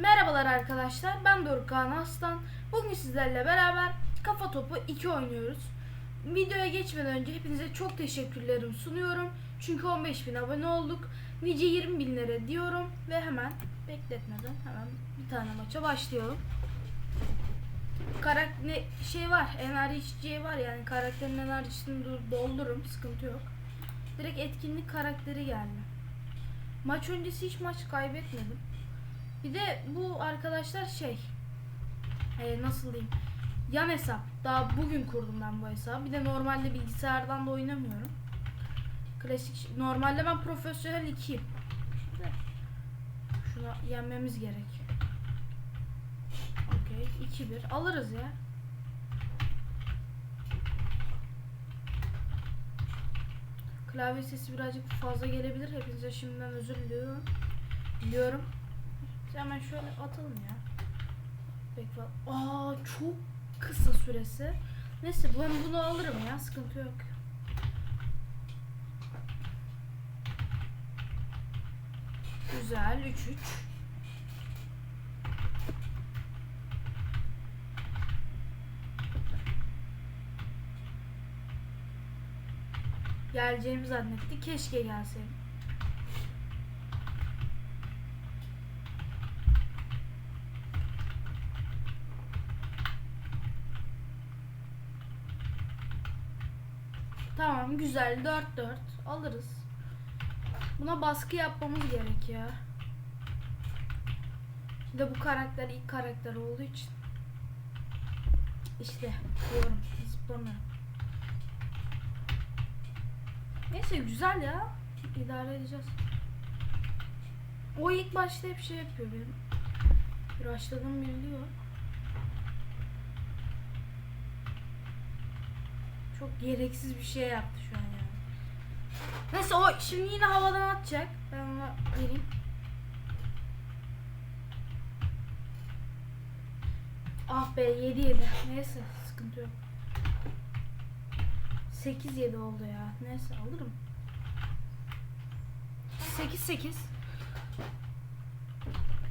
Merhabalar arkadaşlar, ben Dorukhan Aslan. Bugün sizlerle beraber Kafa Topu 2 oynuyoruz. Videoya geçmeden önce hepinize çok teşekkürlerimi sunuyorum. Çünkü 15.000 abone olduk. Nice 20.000'lere diyorum ve hemen bekletmeden hemen bir tane maça başlayalım. Karak ne şey var, enerji içeceği var yani karakterin enerjisini dur- doldururum, sıkıntı yok. Direkt etkinlik karakteri geldi. Maç öncesi hiç maç kaybetmedim. Bir de bu arkadaşlar şey e, nasıl diyeyim yan hesap. Daha bugün kurdum ben bu hesabı. Bir de normalde bilgisayardan da oynamıyorum. Klasik normalde ben profesyonel 2'yim. De, Şuna yenmemiz gerek. Okey 2-1 alırız ya. Klavye sesi birazcık fazla gelebilir. Hepinize şimdiden özür diliyorum. Diliyorum. Hemen şöyle atalım ya. Bekle. Aa çok kısa süresi. Neyse ben bunu alırım ya. Sıkıntı yok. Güzel. 3-3. Geleceğimi zannetti. Keşke gelseydim. Tamam güzel 4-4 alırız. Buna baskı yapmamız gerek ya. De bu karakter ilk karakter olduğu için. İşte diyorum zıplamıyor. Neyse güzel ya. İdare edeceğiz. O ilk başta hep şey yapıyor benim. Başladığım biliyor. Çok gereksiz bir şey yaptı şu an yani. Neyse o şimdi yine havadan atacak. Ben ona vereyim. Ah be 7 7. Neyse sıkıntı yok. 8 7 oldu ya. Neyse alırım. 8 8.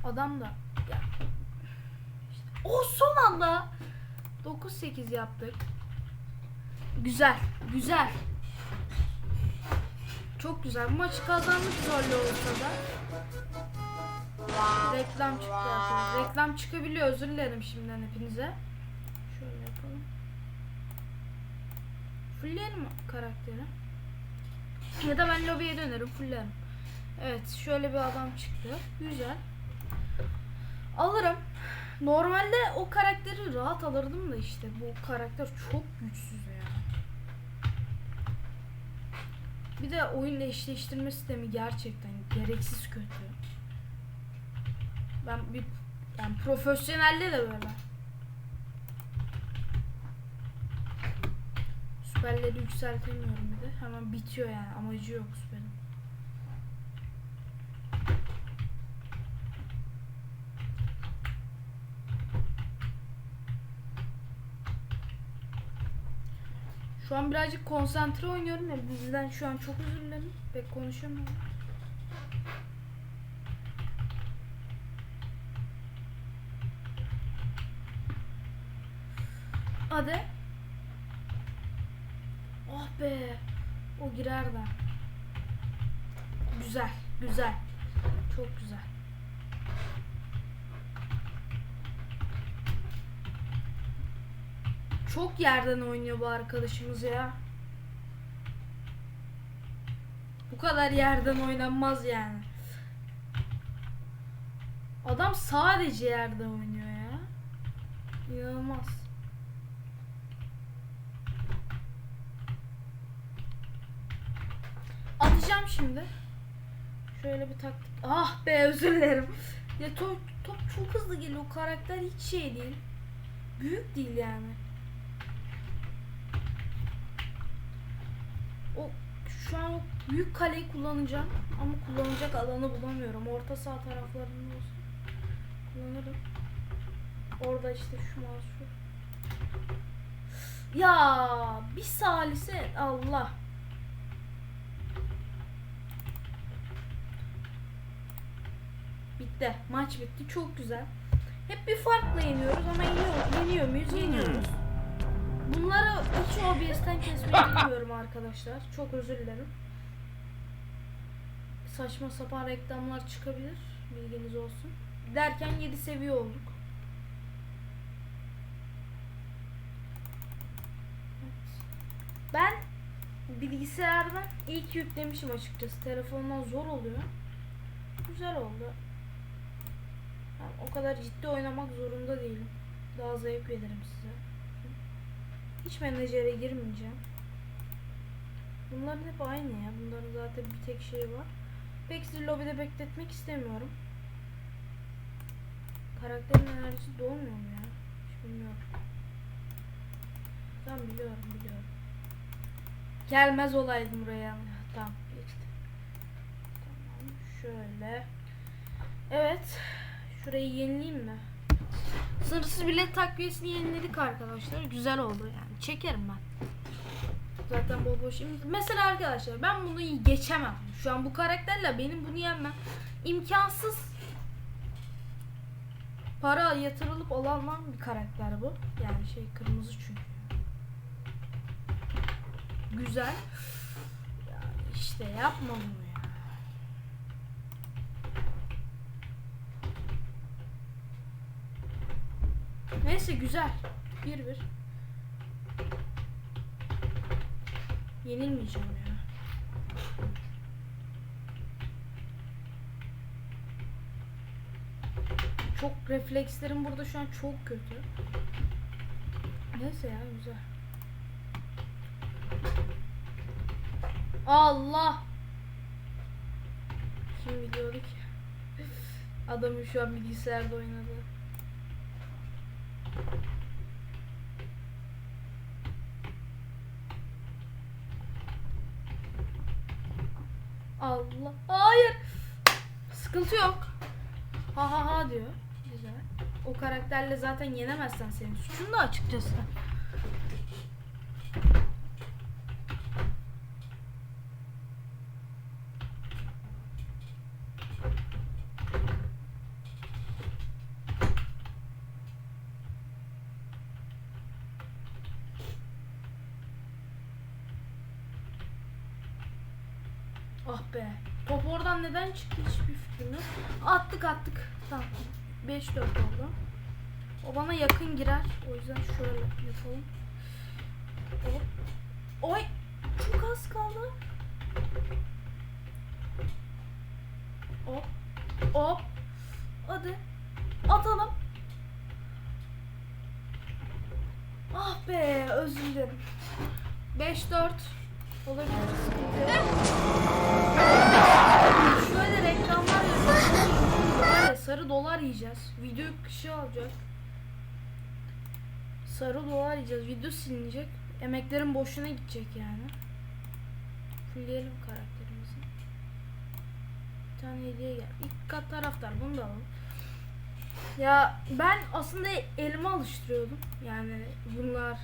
Adam da ya. İşte, o son anda 9 8 yaptık. Güzel, güzel. Çok güzel. Maçı kazandık zorlu olsa da. Reklam çıktı arkadaşlar. Reklam çıkabiliyor. Özür dilerim şimdiden hepinize. Şöyle yapalım. Fullleyelim mi karakteri. Ya da ben lobiye dönerim. Fulllerim. Evet. Şöyle bir adam çıktı. Güzel. Alırım. Normalde o karakteri rahat alırdım da işte bu karakter çok güçsüz ya. Bir de oyunla eşleştirme sistemi gerçekten gereksiz kötü. Ben bir yani profesyonelde de böyle. Süperleri yükseltemiyorum bir de. Hemen bitiyor yani. Amacı yok süperin. Şu an birazcık konsantre oynuyorum ya bizden şu an çok özür dilerim. Pek konuşamıyorum. Hadi. Oh be. O girer de. Güzel, güzel. Çok güzel. Çok yerden oynuyor bu arkadaşımız ya. Bu kadar yerden oynanmaz yani. Adam sadece yerden oynuyor ya. İnanılmaz. Atacağım şimdi. Şöyle bir taktik. Ah be özür dilerim. Ya top, top çok hızlı geliyor. O karakter hiç şey değil. Büyük değil yani. O şu an büyük kaleyi kullanacağım ama kullanacak alanı bulamıyorum. Orta sağ taraflarında olsun. Kullanırım. Orada işte şu şu. Ya bir salise Allah. Bitti. Maç bitti. Çok güzel. Hep bir farkla yeniyoruz ama yeniyor, yeniyor muyuz? Yeniyoruz. Bunları hiç OBS'ten kesmeyi bilmiyorum arkadaşlar. Çok özür dilerim. Saçma sapan reklamlar çıkabilir. Bilginiz olsun. Derken 7 seviye olduk. Ben bilgisayardan ilk yüklemişim açıkçası. Telefondan zor oluyor. Güzel oldu. Yani o kadar ciddi oynamak zorunda değilim. Daha zevk veririm size. Hiç menajere girmeyeceğim. Bunların hep aynı ya. Bunların zaten bir tek şey var. Pek sizi lobide bekletmek istemiyorum. Karakterin enerjisi dolmuyor mu ya? Hiç bilmiyorum. Tamam biliyorum biliyorum. Gelmez olaydım buraya. Tamam geçti. Tamam şöyle. Evet. Şurayı yenileyim mi? Sınırsız bilet takviyesini yeniledik arkadaşlar. Güzel oldu yani. Çekerim ben. Zaten bol im- Mesela arkadaşlar ben bunu geçemem. Şu an bu karakterle benim bunu yenmem imkansız. Para yatırılıp alınan bir karakter bu. Yani şey kırmızı çünkü. Güzel. Yani işte yapma bunu ya. Neyse güzel. Bir bir. Yenilmeyeceğim ya. Çok reflekslerim burada şu an çok kötü. Neyse ya güzel. Allah! Kim biliyordu ki? Adamın şu an bilgisayarda oynadı. Allah. Hayır. Sıkıntı yok. Ha ha ha diyor. Güzel. O karakterle zaten yenemezsen senin suçun da açıkçası. Ah be. Top oradan neden çıktı hiçbir fikrim yok. Attık attık. Tamam. 5-4 oldu. O bana yakın girer. O yüzden şöyle yapalım. Hop. Oy. Çok az kaldı. Hop. Hop. Hadi. Atalım. Ah be özür dilerim. 5-4 olabilir. Şöyle reklamlar yapıyoruz. Var ya, sarı dolar yiyeceğiz. Video kışı alacak. Sarı dolar yiyeceğiz. Video silinecek. Emeklerin boşuna gidecek yani. Fullleyelim karakterimizi. Bir tane hediye gel. İlk kat taraftar bunu da alalım. Ya ben aslında elime alıştırıyordum. Yani bunlar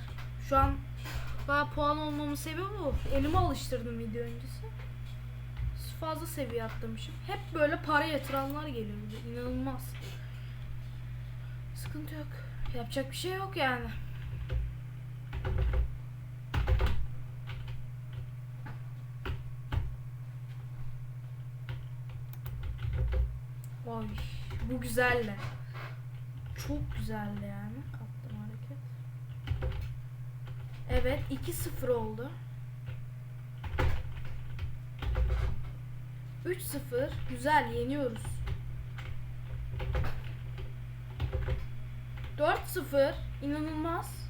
şu an daha puan olmamın sebebi bu. Elime alıştırdım video öncesi fazla seviye atlamışım. Hep böyle para yatıranlar geliyor. İnanılmaz. Sıkıntı yok. Yapacak bir şey yok yani. Oy, bu güzeldi. Çok güzeldi yani. Evet, 2-0 oldu. 3-0. Güzel yeniyoruz. 4-0. inanılmaz.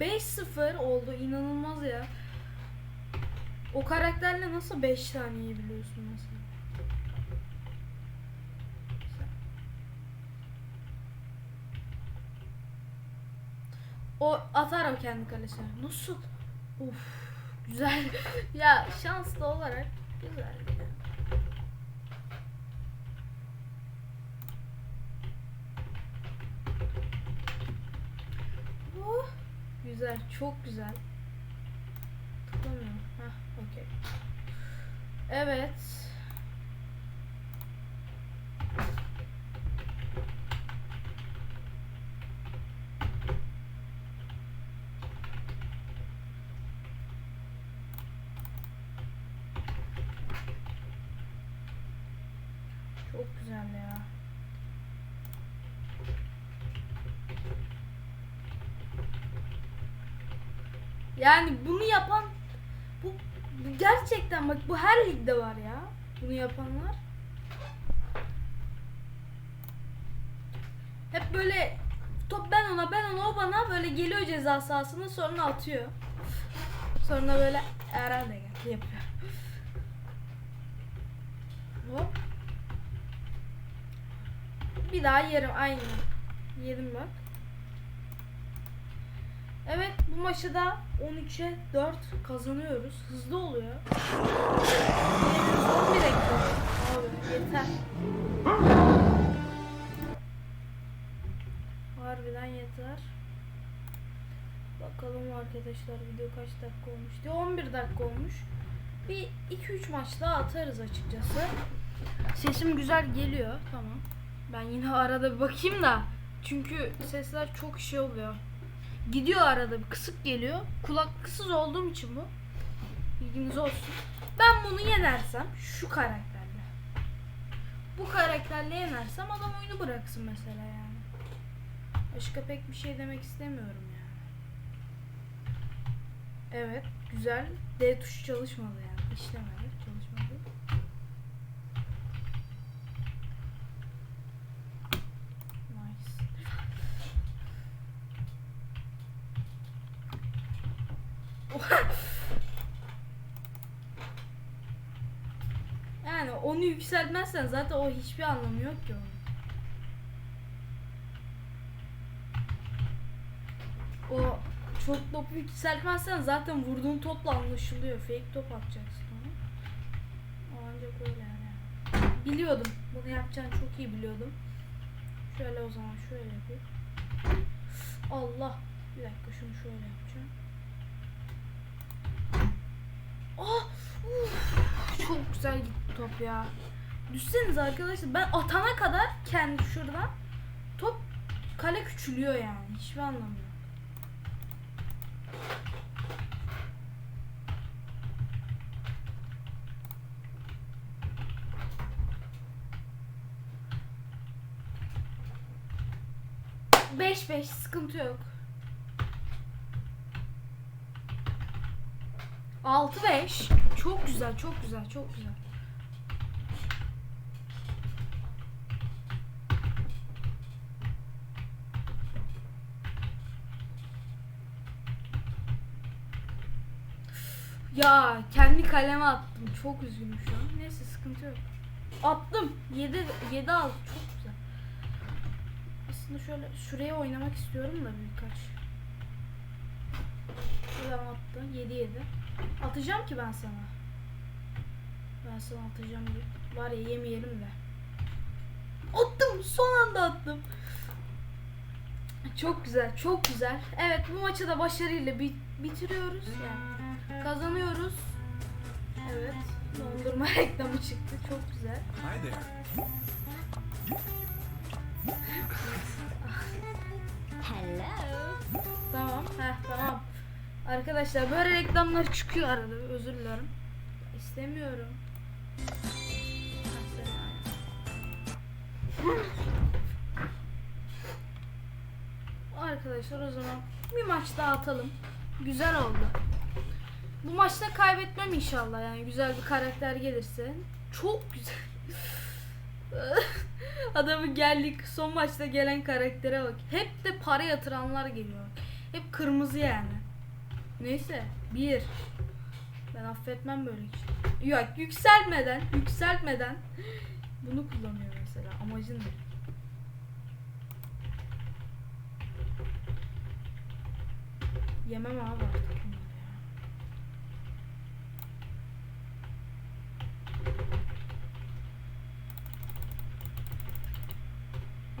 5-0 oldu. inanılmaz ya. O karakterle nasıl 5 tane yiyebiliyorsun mesela? O atar o kendi kalesine. Nasıl? Uf, güzel. ya şanslı olarak güzel. Oh, güzel, çok güzel. Tıklamıyorum. Heh, okey. Evet. Çok güzel ya. Yani bunu yapan bu bu gerçekten bak bu her ligde var ya. Bunu yapanlar. Hep böyle top ben ona ben ona o bana böyle geliyor ceza sahasına sonra atıyor. Sonra böyle gel yapıyor. Hop. Bir daha yerim aynı. Yedim bak. Evet bu maçı da 13'e 4 kazanıyoruz. Hızlı oluyor. Son bir ekle. Abi yeter. Harbiden yeter. Bakalım arkadaşlar video kaç dakika olmuş diye 11 dakika olmuş. Bir 2-3 maç daha atarız açıkçası. Sesim güzel geliyor. Tamam. Ben yine arada bir bakayım da. Çünkü sesler çok şey oluyor. Gidiyor arada bir kısık geliyor. Kulaklıksız olduğum için bu. Bilginiz olsun. Ben bunu yenersem şu karakterle. Bu karakterle yenersem adam oyunu bıraksın mesela yani. Başka pek bir şey demek istemiyorum yani. Evet, güzel. D tuşu çalışmadı yani. İşlemedi, çalışmadı. Nice. Yani onu yükseltmezsen zaten o hiçbir anlamı yok ki onun. O çok topu yükseltmezsen zaten vurduğun topla anlaşılıyor. Fake top atacaksın onu. O ancak öyle yani. Biliyordum. Bunu yapacağını çok iyi biliyordum. Şöyle o zaman şöyle yapayım. Allah. Bir dakika şunu şöyle yapacağım. Ah! Uf, çok güzel gitti top ya. Düşsenize arkadaşlar ben atana kadar kendi şuradan top kale küçülüyor yani. Hiçbir anlamı yok. Beş beş sıkıntı yok. 6-5. Çok güzel, çok güzel, çok güzel. Ya kendi kaleme attım. Çok üzgünüm şu an. Neyse sıkıntı yok. Attım. 7 7 al. Çok güzel. Aslında şöyle şuraya oynamak istiyorum da birkaç. Şuradan attı. 7 7. Atacağım ki ben sana. Ben sana atacağım diye. Var ya yemeyelim de. Attım. Son anda attım. Çok güzel. Çok güzel. Evet bu maçı da başarıyla bi- bitiriyoruz. Yani kazanıyoruz. Evet. Dondurma reklamı çıktı. Çok güzel. Hi there. Hello. Tamam. Heh tamam. Arkadaşlar böyle reklamlar çıkıyor arada. Özür dilerim. İstemiyorum. Arkadaşlar o zaman bir maç daha atalım. Güzel oldu. Bu maçta kaybetmem inşallah yani güzel bir karakter gelirse. Çok güzel. Adamın geldik son maçta gelen karaktere bak. Hep de para yatıranlar geliyor. Hep kırmızı yani. Neyse bir. Ben affetmem böyle şey. Yok yükseltmeden, yükseltmeden bunu kullanıyor mesela. Amacın ne? Yemem abi artık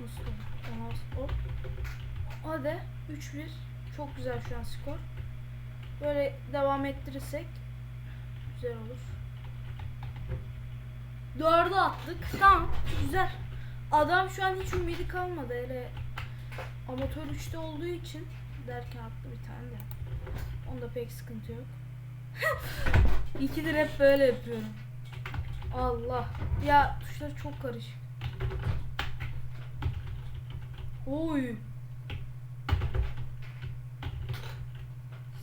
Nasıl? Ona- Hop. Hadi 3-1. Çok güzel şu an skor. Böyle devam ettirirsek güzel olur. Dördü attık. Tamam. Güzel. Adam şu an hiç ümidi kalmadı hele amatör 3'te olduğu için derken attı bir tane de. Onda pek sıkıntı yok. İkidir hep böyle yapıyorum. Allah. Ya tuşlar çok karışık. Oy.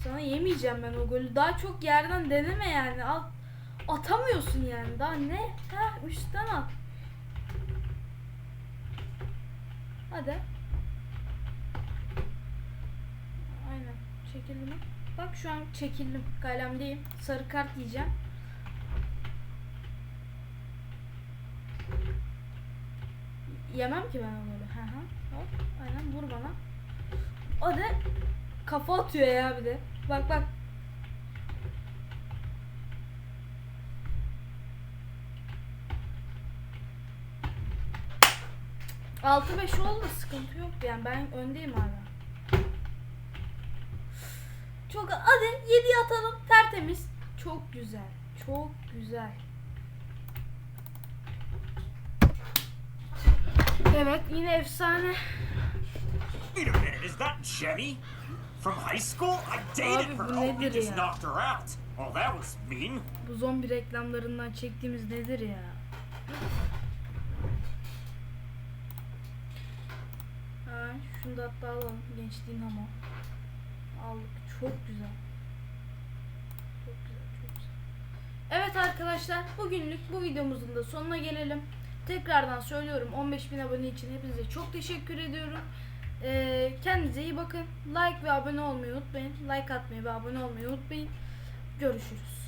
Sana yemeyeceğim ben o golü. Daha çok yerden deneme yani. Al, atamıyorsun yani. Daha ne? Ha, üstten at. Hadi. Aynen. Çekildim. Bak şu an çekildim. Kalemdeyim. Sarı kart yiyeceğim. Yemem ki ben hı. Hop. Aynen vur bana. O da kafa atıyor ya bir de. Bak bak. Altı beş oldu sıkıntı yok yani ben öndeyim hala. Çok hadi 7 atalım tertemiz. Çok güzel. Çok güzel. Evet yine efsane. Wait a minute, is that Jenny? From high school? I dated Abi her. bu Oh, nedir just knocked her out. Oh, that was mean. Bu zombi reklamlarından çektiğimiz nedir ya? Ha, şunu da hatta alalım. Gençliğin ama. Aldık. Çok güzel. Çok güzel, çok güzel. Evet arkadaşlar, bugünlük bu videomuzun da sonuna gelelim. Tekrardan söylüyorum 15.000 abone için hepinize çok teşekkür ediyorum. Ee, kendinize iyi bakın. Like ve abone olmayı unutmayın. Like atmayı ve abone olmayı unutmayın. Görüşürüz.